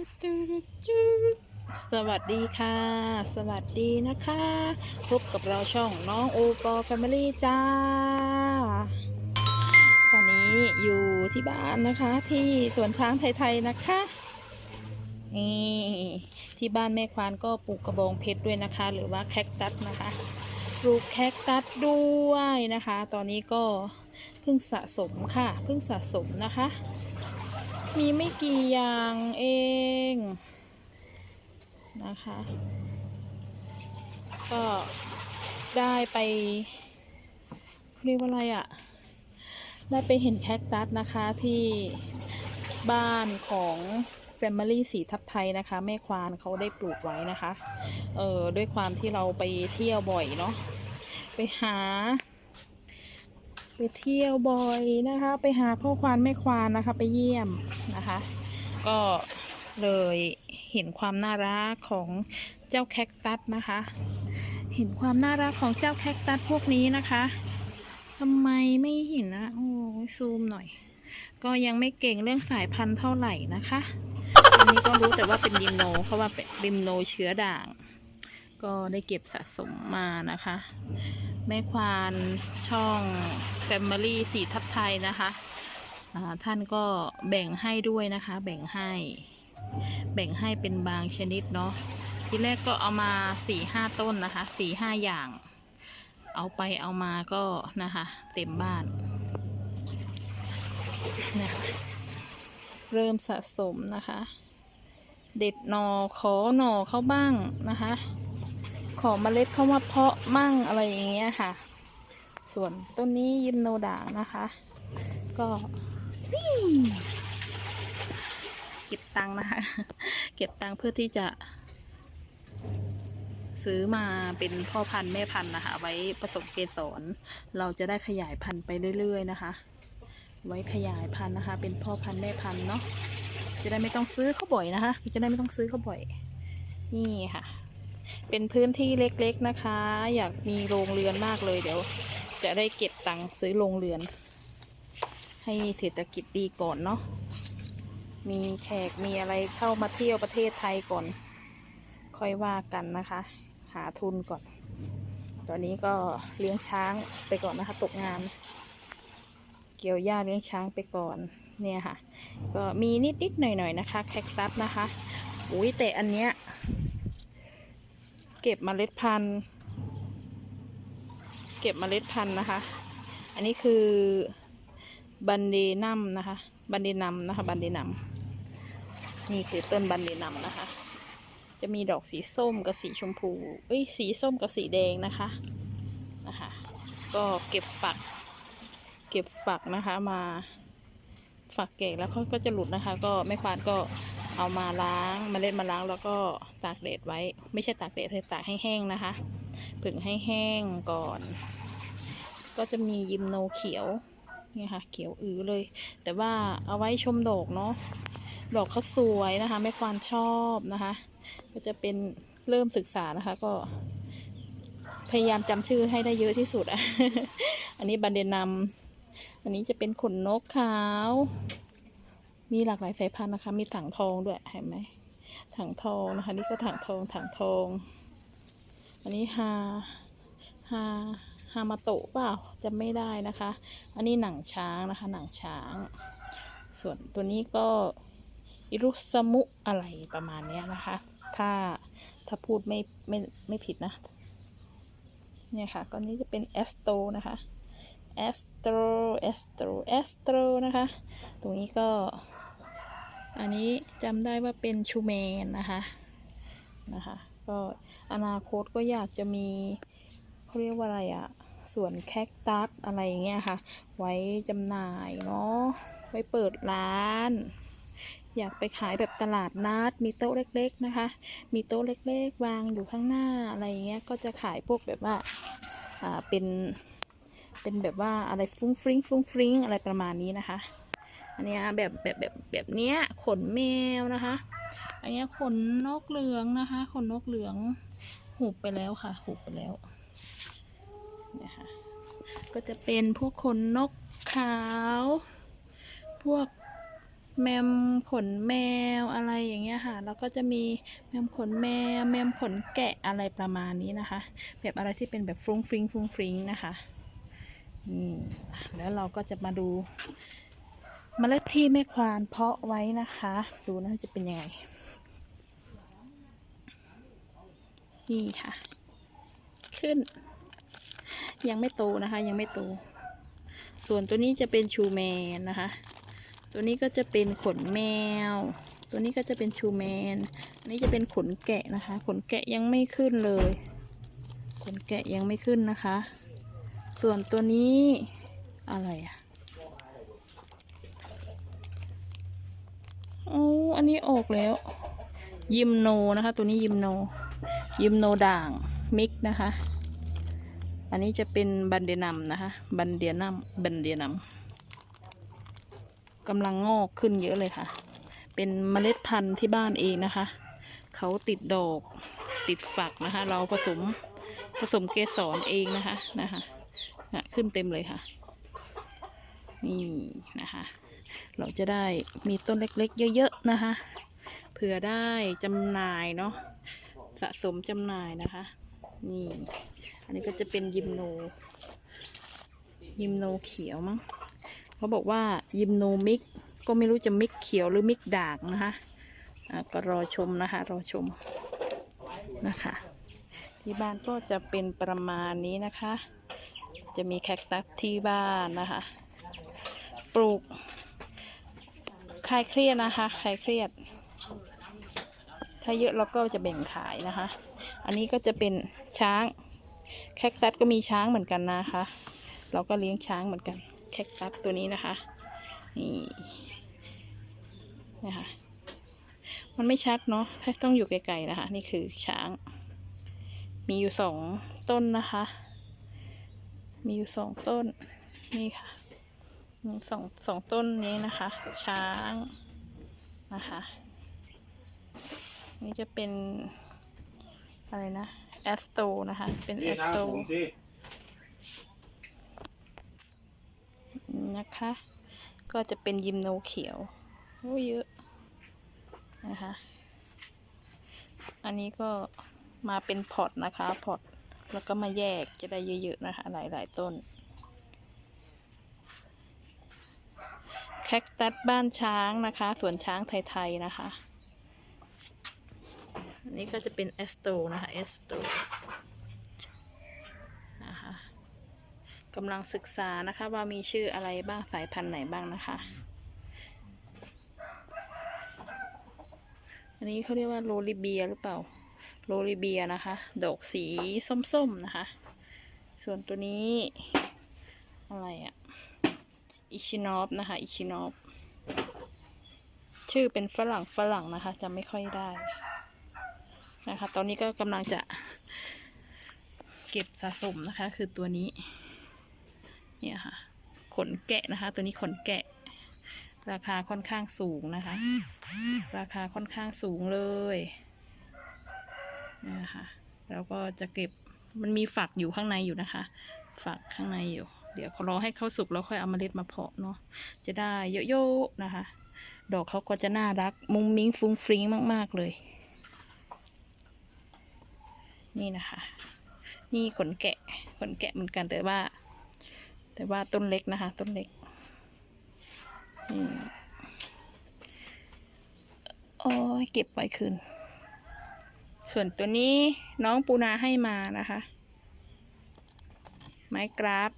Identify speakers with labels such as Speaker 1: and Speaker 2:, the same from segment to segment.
Speaker 1: สวัสดีค่ะ สวัสดีนะคะ พบกับเราช่องน้องโอปอแฟมิลี่จ้า ตอนนี้อยู่ที่บ้านนะคะ ที่สวนช้างไทยๆนะคะนี่ที่บ้านแม่ควานก็ปลูกกระบองเพชรด้วยนะคะ หรือว่าแคคตัสนะคะปลูกแคคตัสด้วยนะคะ ตอนนี้ก็เพิ่งสะสมค่ะเพิ่งสะสมนะคะ มีไม่กี่อย่างเองนะคะ ก็ได้ไปเรียกว่าอะไรอะ่ะ ได้ไปเห็นแคคตัสนะคะที่บ้านของ Family สีทับไทยนะคะ แม่ควานเขาได้ปลูกไว้นะคะ เออด้วยความที่เราไปเที่ยวบ่อยเนาะไปหา ไปเที่ยวบ่อยนะคะ ไปหาพ่อควานแม่ควานนะคะ ไปเยี่ยมนะคะ ก็เลยเห็นความน่ารักของเจ้าแคคตัสนะคะ เห็นความน่ารักของเจ้าแคคตัสพวกนี้นะคะทำไมไม่เห็นนะโอ้ยซูมหน่อย ก็ยังไม่เก่งเรื่องสายพันธุ์เท่าไหร่นะคะ อันนี้ก็รู้แต่ว่าเป็นดิมโนเพราะว่าเป็นดิมโนเชื้อด่าง ก็ได้เก็บสะสมมานะคะ แม่ควานช่อง Family สีทับไทยนะคะท่านก็แบ่งให้ด้วยนะคะ แบ่งให้ แบ่งให้เป็นบางชนิดเนาะทีแรกก็เอามาสี่ห้าต้นนะคะสี่ห้าอย่าง เอาไปเอามาก็นะคะ เต็มบ้านเนี่ยเริ่มสะสมนะคะ เด็ดหนอขอหนอเข้าบ้างนะคะ ขอเมล็ดเข้ามาเพาะมั่งอะไรอย่างเงี้ยค่ะ ส่วนต้นนี้ยิมโนด่างนะคะ ก็นี่เก็บตังค์นะคะ เก็บตังค์เพื่อที่จะ ซื้อมาเป็นพ่อพันธุ์แม่พันธุ์นะคะ ไว้ผสมเกสรเราจะได้ขยายพันธุ์ไปเรื่อย ๆ นะคะ ไว้ขยายพันธุ์นะคะ เป็นพ่อพันธุ์แม่พันธุ์เนาะจะได้ไม่ต้องซื้อเขาบ่อยนะคะ จะได้ไม่ต้องซื้อเขาบ่อย นี่ค่ะ เป็นพื้นที่เล็กๆนะคะ อยากมีโรงเรือนมากเลยเดี๋ยว จะได้เก็บตังค์ซื้อโรงเรือน ให้เศรษฐกิจดีก่อนเนาะมีแขกมีอะไรเข้ามาเที่ยวประเทศไทยก่อน ค่อยว่ากันนะคะ หาทุนก่อน ตอนนี้ก็เลี้ยงช้างไปก่อนนะคะ ตกงานเกี่ยวหญ้าเลี้ยงช้างไปก่อนเนี่ยค่ะ ก็มีนิดๆหน่อยๆนะคะ แคคตัสนะคะ อุ้ยแต่อันเนี้ย เก็บมเมล็ดพันธุ์เก็บมเมล็ดพันธุ์นะคะ อันนี้คือบันเดนัมนะคะ บันเดนัมนะคะบันเดนัมนี่คือต้นบันเดนัมนะคะ จะมีดอกสีส้มกับสีชมพูเอ้ยสีส้มกับสีแดงนะคะนะคะ ก็เก็บฝัก เก็บฝักนะคะมาฝักแก่แล้วเขาก็จะหลุดนะคะ ก็ไม่ควานก็ เอามาล้างเมาเล็ดมาล้างแล้วก็ตากแดดไว้ ไม่ใช่ตากแดดคือตากให้แห้งนะคะผึ่งให้แห้งก่อน ก็จะมียิมโนเขียวเนี่ยค่ะเขียวอือเลย แต่ว่าเอาไว้ชมดอกเนาะดอกเขาสวยนะคะแม่ควานชอบนะคะ ก็จะเป็นเริ่มศึกษานะคะก็ พยายามจำชื่อให้ได้เยอะที่สุดอะอันนี้บันเดนัมอันนี้จะเป็นขนนกขาว มีหลากหลายสายพันธุ์นะคะ มีถังทองด้วยเห็นไหมถังทองนะคะ นี่ก็ถังทองถังทอง อันนี้ฮาฮาฮามาโตะเปล่าจำไม่ได้นะคะ อันนี้หนังช้างนะคะ หนังช้าง ส่วนตัวนี้ก็อิรุสมุอะไรประมาณนี้นะคะ ถ้าถ้าพูดไม่ไม่ไม่ผิดนะ เนี่ยค่ะก้อนนี้จะเป็นแอสโตนะคะแอสโตรแอสโตรแอสโตรนะคะ ตรงนี้ก็ อันนี้จำได้ว่าเป็นชูเมนนะคะนะคะก็อนาคตก็อยากจะมีเขาเรียกว่าอะไรอะสวนแคคตัสอะไรอย่างเงี้ยค่ะ ไว้จำหน่ายเนาะไว้เปิดร้าน อยากไปขายแบบตลาดนัด มีโต๊ะเล็ก ๆนะคะ มีโต๊ะเล็ก ๆ วางอยู่ข้างหน้าอะไรอย่างเงี้ยก็จะขายพวกแบบว่าอ่าเป็นเป็นแบบว่าอะไรฟุ้งฟริ้งฟุ้งฟริ้งอะไรประมาณนี้นะคะ อันนี้แบบแบบแบบแบบเนี้ยขนแมวนะคะ อันนี้ขนนกเหลืองนะคะขนนกเหลืองหุบไปแล้วค่ะ หุบไปแล้วเนี่ยค่ะก็จะเป็นพวกขนนกขาว พวกแมมขนแมวอะไรอย่างเงี้ยค่ะ แล้วก็จะมีแมมขนแมวแมมขนแกะอะไรประมาณนี้นะคะ แบบอะไรที่เป็นแบบฟรุ้งฟริ้งฟรุ้งฟริ้งนะคะอืมแล้วเราก็จะมาดู เมล็ดที่แม่ควานเพาะไว้นะคะ ดูนะจะเป็นยังไง นี่ค่ะ ขึ้น ยังไม่โตนะคะ ยังไม่โต ส่วนตัวนี้จะเป็นชูแมนนะคะ ตัวนี้ก็จะเป็นขนแมว ตัวนี้ก็จะเป็นชูแมน อันนี้จะเป็นขนแกะนะคะ ขนแกะยังไม่ขึ้นเลย ขนแกะยังไม่ขึ้นนะคะ ส่วนตัวนี้อะไรอะ โอ้อันนี้ออกแล้ว ยิมโนนะคะ ตัวนี้ยิมโน ยิมโนด่างมิกนะคะ อันนี้จะเป็นบันเดนัมนะคะ บันเดียนัมบันเดียนัมกำลังงอกขึ้นเยอะเลยค่ะ เป็นเมล็ดพันธุ์ที่บ้านเองนะคะ เขาติดดอกติดฝักนะคะ เราผสมผสมเกสรเองนะคะนะคะนะขึ้นเต็มเลยค่ะ นี่นะคะ เราจะได้มีต้นเล็กๆ เยอะๆนะคะ เผื่อได้จำหน่ายเนาะสะสมจำหน่ายนะคะ นี่ อันนี้ก็จะเป็นยิมโน ยิมโนเขียวมั้งเขาบอกว่ายิมโนมิก ก็ไม่รู้จะมิกเขียวหรือมิกด่างนะคะะก็รอชมนะคะ รอชมนะคะ ที่บ้านก็จะเป็นประมาณนี้นะคะ จะมีแคคตัสที่บ้านนะคะ ปลูกคลายเครียดนะคะคลายเครียด ถ้าเยอะเราก็จะแบ่งขายนะคะ อันนี้ก็จะเป็นช้าง แคคตัสก็มีช้างเหมือนกันนะคะ เราก็เลี้ยงช้างเหมือนกัน แคคตัสตัวนี้นะคะ นี่นะคะมันไม่ชัดเนาะ ถ้าต้องอยู่ไกลๆนะคะ นี่คือช้าง มีอยู่สองต้นนะคะ มีอยู่สองต้น นี่ค่ะ สองสองต้นนี้นะคะ ช้างนะคะ นี่จะเป็น อะไรนะแอสโตนะคะ เป็นแอ
Speaker 2: นี่
Speaker 1: ส
Speaker 2: ทาง
Speaker 1: โต
Speaker 2: ผมสิ
Speaker 1: นะคะ ก็จะเป็นยิมโนเขียวโอ้เยอะนะคะ อันนี้ก็มาเป็นพอร์ตนะคะพอร์ตแล้วก็มาแยกจะได้เยอะๆนะคะ หลายๆต้น แคคตัสบ้านช้างนะคะ สวนช้างไทยๆนะคะอันนี้ก็จะเป็นเอสโตนะคะเอสโตนะคะกำลังศึกษานะคะว่ามีชื่ออะไรบ้างสายพันธุ์ไหนบ้างนะคะ อันนี้เขาเรียกว่าโรลิเบียหรือเปล่าโรลิเบียนะคะ ดอกสีส้มๆนะคะ ส่วนตัวนี้อะไรอะ อิชินอฟนะคะ อิชินอฟชื่อเป็นฝรั่งฝรั่งนะคะจำไม่ค่อยได้นะคะ ตอนนี้ก็กำลังจะเก็บสะสมนะคะ คือตัวนี้ เนี่ยค่ะ ขนแกะนะคะ ตัวนี้ขนแกะ ราคาค่อนข้างสูงนะคะ ราคาค่อนข้างสูงเลยนะคะแล้วก็จะเก็บมันมีฝักอยู่ข้างในอยู่นะคะ ฝักข้างในอยู่ เดี๋ยวรอให้เขาสุกแล้วค่อยเอาเมล็ดมาเพาะเนาะจะได้เยอะๆนะคะ ดอกเขาก็จะน่ารักมุ้งมิ้งฟุ้งฟริ้งมาก ๆเลย นี่นะคะ นี่ขนแกะขนแกะเหมือนกันแต่ว่า แต่ว่าต้นเล็กนะคะ ต้นเล็กโอ้ยเก็บไว้คืน ส่วนตัวนี้น้องปูนาให้มานะคะ ไม้กราฟ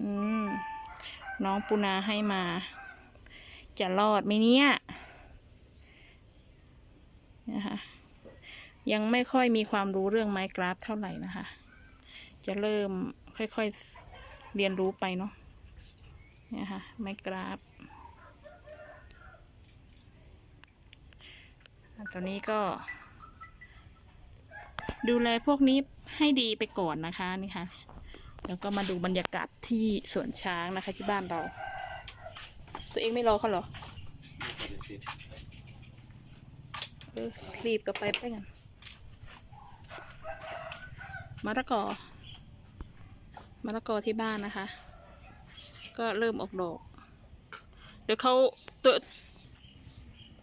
Speaker 1: อืม น้องปูนาให้มา จะรอดไหมเนี่ยนะคะยังไม่ค่อยมีความรู้เรื่องไม้กราฟเท่าไหร่นะคะ จะเริ่มค่อยๆเรียนรู้ไปเนาะเนี่ยค่ะไม้กราฟอันตัวนี้ก็ ดูแลพวกนี้ให้ดีไปก่อนนะคะนี่ค่ะ แล้วก็มาดูบรรยากาศที่สวนช้างนะคะที่บ้านเรา ตัวเองไม่รอเขาเหรอเออรีบกลับไปไปกันมะละกอมะละกอที่บ้านนะคะ ก็เริ่มออกดอก เดี๋ยวเขาตัว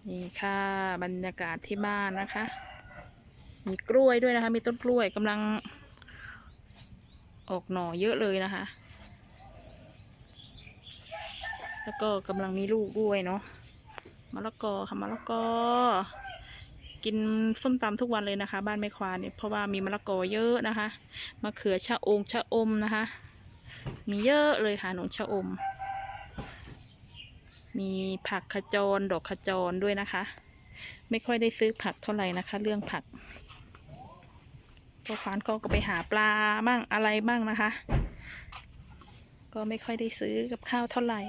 Speaker 1: นี่ค่ะบรรยากาศที่บ้านนะคะ มีกล้วยด้วยนะคะ มีต้นกล้วยกำลัง ออกหน่อเยอะเลยนะคะ แล้วก็กำลังมีลูกด้วยเนาะมะละกอค่ะมะละกอ กินส้มตำทุกวันเลยนะคะ บ้านแม่ควานเนี่ยเพราะว่ามีมะละกอเยอะนะคะมะเขือชะองชะอมนะคะ มีเยอะเลยค่ะหนูชะอม มีผักขจรดอกขจรด้วยนะคะ ไม่ค่อยได้ซื้อผักเท่าไหร่นะคะ เรื่องผัก พ่อควานก็ก็ไปหาปลาบ้างอะไรบ้างนะคะ ก็ไม่ค่อยได้ซื้อกับข้าวเท่าไหร่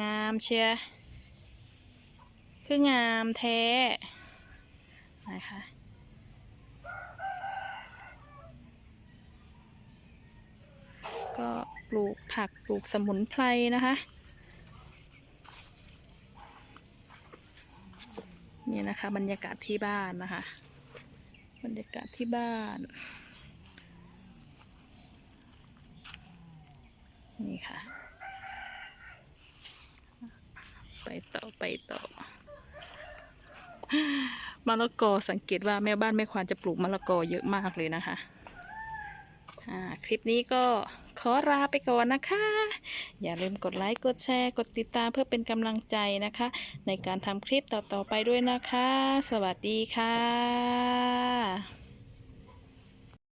Speaker 1: งามเชียร์คืองามแท้นะคะก็ปลูกผักปลูกสมุนไพรนะคะ นี่นะคะ บรรยากาศที่บ้านนะคะ บรรยากาศที่บ้าน นี่ค่ะ ไปต่อไปต่อมะละกอสังเกตว่าแม่บ้านแม่ควานจะปลูกมะละกอเยอะมากเลยนะคะอ่าคลิปนี้ก็ ขอลาไปก่อนนะคะ อย่าลืมกดไลค์กดแชร์ กดติดตามเพื่อเป็นกำลังใจนะคะ ในการทำคลิปต่อๆไปด้วยนะคะ สวัสดีค่ะ